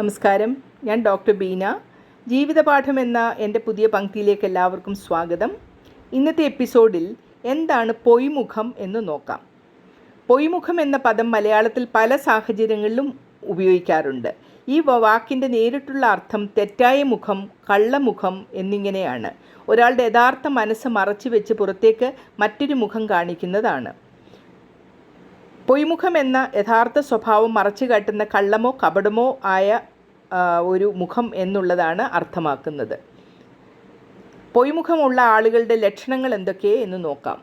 നമസ്കാരം. ഞാൻ ഡോക്ടർ ബീന. ജീവിതപാഠം എന്ന എന്റെ പുതിയ പങ്ക്തിയിലേക്ക് എല്ലാവർക്കും സ്വാഗതം. ഇന്നത്തെ എപ്പിസോഡിൽ എന്താണ് പൊയ്മുഖം എന്ന് നോക്കാം. പൊയ്മുഖം എന്ന പദം മലയാളത്തിൽ പല സാഹചര്യങ്ങളിലും ഉപയോഗിക്കാറുണ്ട്. ഈ വാക്കിന്റെ നേരിട്ടുള്ള അർത്ഥം തെറ്റായ മുഖം കള്ളമുഖം എന്നിങ്ങനെയാണ്. ഒരാളുടെ യഥാർത്ഥ മനസ്സ് മറച്ചു വെച്ച് പുറത്തേക്ക് മറ്റൊരു മുഖം കാണിക്കുന്നതാണ്. പൊയ്മുഖം എന്ന യഥാർത്ഥ സ്വഭാവം മറച്ചു കാട്ടുന്ന കള്ളമോ കപടമോ ആയ ഒരു മുഖം എന്നുള്ളതാണ് അർത്ഥമാക്കുന്നത്. പൊയ്മുഖമുള്ള ആളുകളുടെ ലക്ഷണങ്ങൾ എന്തൊക്കെ എന്ന് നോക്കാം.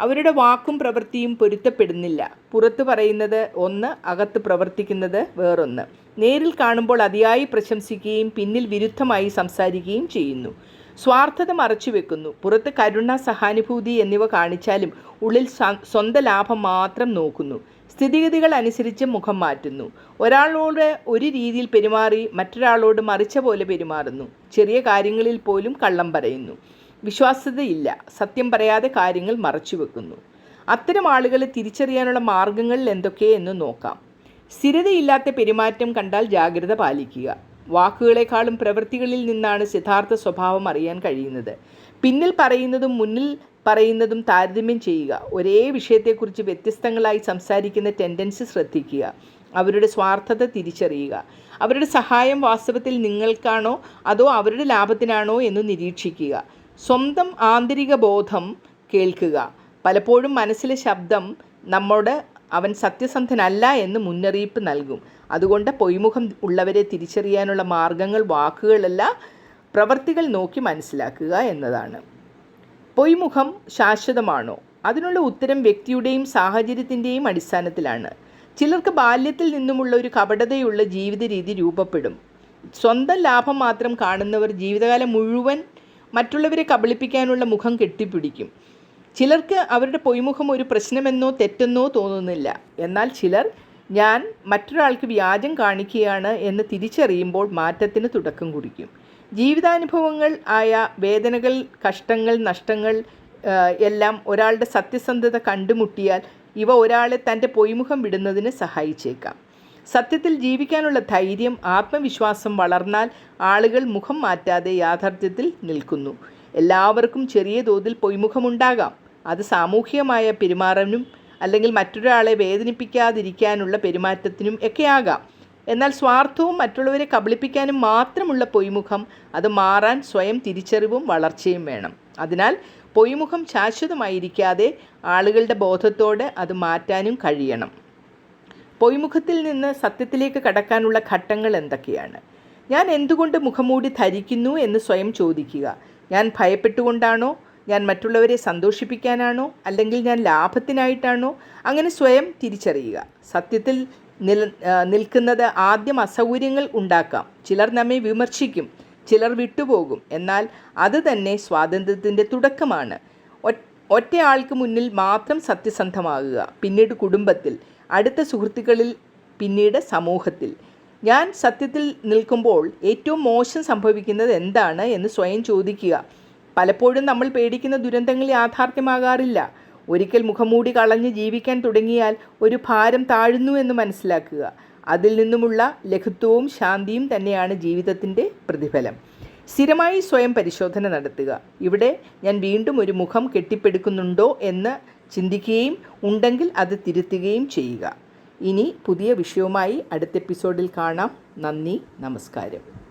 അവരുടെ വാക്കും പ്രവൃത്തിയും പൊരുത്തപ്പെടുന്നില്ല. പുറത്ത് പറയുന്നത് ഒന്ന് അകത്ത് പ്രവർത്തിക്കുന്നത് വേറൊന്ന്. നേരിൽ കാണുമ്പോൾ അതിയായി പ്രശംസിക്കുകയും പിന്നിൽ വിരുദ്ധമായി സംസാരിക്കുകയും ചെയ്യുന്നു. സ്വാർത്ഥത മറച്ചുവെക്കുന്നു പുറത്ത് കരുണ സഹാനുഭൂതി എന്നിവ കാണിച്ചാലും ഉള്ളിൽ സ്വ- സ്വന്തം ലാഭം മാത്രം നോക്കുന്നു. സ്ഥിതിഗതികൾ അനുസരിച്ച് മുഖം മാറ്റുന്നു. ഒരാളോട് ഒരു രീതിയിൽ പെരുമാറി മറ്റൊരാളോട് മറിച്ച പോലെ പെരുമാറുന്നു. ചെറിയ കാര്യങ്ങളിൽ പോലും കള്ളം പറയുന്നു. വിശ്വാസ്യതയില്ല. സത്യം പറയാതെ കാര്യങ്ങൾ മറച്ചു വെക്കുന്നു. അത്തരം ആളുകളെ തിരിച്ചറിയാനുള്ള മാർഗങ്ങളിൽ എന്തൊക്കെയെന്ന് നോക്കാം. സ്ഥിരതയില്ലാത്ത പെരുമാറ്റം കണ്ടാൽ ജാഗ്രത പാലിക്കുക. വാക്കുകളെക്കാളും പ്രവൃത്തികളിൽ നിന്നാണ് യഥാർത്ഥ സ്വഭാവം അറിയാൻ കഴിയുന്നത്. പിന്നിൽ പറയുന്നതും മുന്നിൽ പറയുന്നതും താരതമ്യം ചെയ്യുക. ഒരേ വിഷയത്തെക്കുറിച്ച് വ്യത്യസ്തങ്ങളായി സംസാരിക്കുന്ന ടെൻഡൻസി ശ്രദ്ധിക്കുക. അവരുടെ സ്വാർത്ഥത തിരിച്ചറിയുക. അവരുടെ സഹായം വാസ്തവത്തിൽ നിങ്ങൾക്കാണോ? അതോ അവരുടെ ലാഭത്തിനാണോ എന്ന് നിരീക്ഷിക്കുക. സ്വന്തം ആന്തരിക ബോധം കേൾക്കുക. പലപ്പോഴും മനസ്സിലെ ശബ്ദം നമ്മോട് അവൻ സത്യസന്ധനല്ല എന്ന് മുന്നറിയിപ്പ് നൽകും. അതുകൊണ്ട് പൊയ്മുഖം ഉള്ളവരെ തിരിച്ചറിയാനുള്ള മാർഗങ്ങൾ വാക്കുകളല്ല പ്രവർത്തികൾ നോക്കി മനസ്സിലാക്കുക എന്നതാണ്. പൊയ്മുഖം ശാശ്വതമാണോ? അതിനുള്ള ഉത്തരം വ്യക്തിയുടെയും സാഹചര്യത്തിന്റെയും അടിസ്ഥാനത്തിലാണ്. ചിലർക്ക് ബാല്യത്തിൽ നിന്നുമുള്ള ഒരു കപടതയുള്ള ജീവിത രീതി രൂപപ്പെടും. സ്വന്തം ലാഭം മാത്രം കാണുന്നവർ ജീവിതകാലം മുഴുവൻ മറ്റുള്ളവരെ കബളിപ്പിക്കാനുള്ള മുഖം കെട്ടിപ്പിടിക്കും. ചിലർക്ക് അവരുടെ പൊയ്മുഖം ഒരു പ്രശ്നമെന്നോ തെറ്റെന്നോ തോന്നുന്നില്ല. എന്നാൽ ചിലർ ഞാൻ മറ്റൊരാൾക്ക് വ്യാജം കാണിക്കുകയാണ് എന്ന് തിരിച്ചറിയുമ്പോൾ മാറ്റത്തിന് തുടക്കം കുറിക്കും. ജീവിതാനുഭവങ്ങൾ ആയ വേദനകൾ കഷ്ടങ്ങൾ നഷ്ടങ്ങൾ എല്ലാം ഒരാളുടെ സത്യസന്ധത കണ്ടുമുട്ടിയാൽ ഇവ ഒരാളെ തന്റെ പൊയ്മുഖം വിടുന്നതിന് സഹായിച്ചേക്കാം. സത്യത്തിൽ ജീവിക്കാനുള്ള ധൈര്യം ആത്മവിശ്വാസം വളർന്നാൽ ആളുകൾ മുഖം മാറ്റാതെ യാഥാർത്ഥ്യത്തിൽ നിൽക്കുന്നു. എല്ലാവർക്കും ചെറിയ തോതിൽ പൊയ്മുഖമുണ്ടാകാം. അത് സാമൂഹികമായ പെരുമാറാനും അല്ലെങ്കിൽ മറ്റൊരാളെ വേദനിപ്പിക്കാതിരിക്കാനുള്ള പെരുമാറ്റത്തിനും ഒക്കെ ആകാം. എന്നാൽ സ്വാർത്ഥവും മറ്റുള്ളവരെ കബളിപ്പിക്കാനും മാത്രമുള്ള പൊയ്മുഖം അത് മാറാൻ സ്വയം തിരിച്ചറിവും വളർച്ചയും വേണം. അതിനാൽ പൊയ്മുഖം ശാശ്വതമായിരിക്കാതെ ആളുകളുടെ ബോധത്തോടെ അത് മാറ്റാനും കഴിയണം. പൊയ്മുഖത്തിൽ നിന്ന് സത്യത്തിലേക്ക് കടക്കാനുള്ള ഘട്ടങ്ങൾ എന്തൊക്കെയാണ്? ഞാൻ എന്തുകൊണ്ട് മുഖംമൂടി ധരിക്കുന്നു എന്ന് സ്വയം ചോദിക്കുക. ഞാൻ ഭയപ്പെട്ടുകൊണ്ടാണോ? ഞാൻ മറ്റുള്ളവരെ സന്തോഷിപ്പിക്കാനാണോ? അല്ലെങ്കിൽ ഞാൻ ലാഭത്തിനായിട്ടാണോ? അങ്ങനെ സ്വയം തിരിച്ചറിയുക. സത്യത്തിൽ നിൽ നിൽക്കുന്നത് ആദ്യം അസൗകര്യങ്ങൾ ഉണ്ടാക്കാം. ചിലർ നമ്മെ വിമർശിക്കും. ചിലർ വിട്ടുപോകും. എന്നാൽ അത് തന്നെ സ്വാതന്ത്ര്യത്തിന്റെ തുടക്കമാണ്. ഒറ്റയാൾക്ക് മുന്നിൽ മാത്രം സത്യസന്ധമാകുക. പിന്നീട് കുടുംബത്തിൽ അടുത്ത സുഹൃത്തുക്കളിൽ പിന്നീട് സമൂഹത്തിൽ. ഞാൻ സത്യത്തിൽ നിൽക്കുമ്പോൾ ഏറ്റവും മോശം സംഭവിക്കുന്നത് എന്താണ് എന്ന് സ്വയം ചോദിക്കുക. പലപ്പോഴും നമ്മൾ പേടിക്കുന്ന ദുരന്തങ്ങൾ യാഥാർത്ഥ്യമാകാറില്ല. ഒരിക്കൽ മുഖംമൂടി കളഞ്ഞ് ജീവിക്കാൻ തുടങ്ങിയാൽ ഒരു ഭാരം താഴുന്നു എന്ന് മനസ്സിലാക്കുക. അതിൽ നിന്നുമുള്ള ലഘുത്വവും ശാന്തിയും തന്നെയാണ് ജീവിതത്തിന്റെ പ്രതിഫലം. സ്ഥിരമായി സ്വയം പരിശോധന നടത്തുക. ഇവിടെ ഞാൻ വീണ്ടും ഒരു മുഖം കെട്ടിപ്പടുക്കുന്നുണ്ടോ എന്ന് ചിന്തിക്കുകയും ഉണ്ടെങ്കിൽ അത് തിരുത്തുകയും ചെയ്യുക. ഇനി പുതിയ വിഷയവുമായി അടുത്ത എപ്പിസോഡിൽ കാണാം. നന്ദി നമസ്കാരം.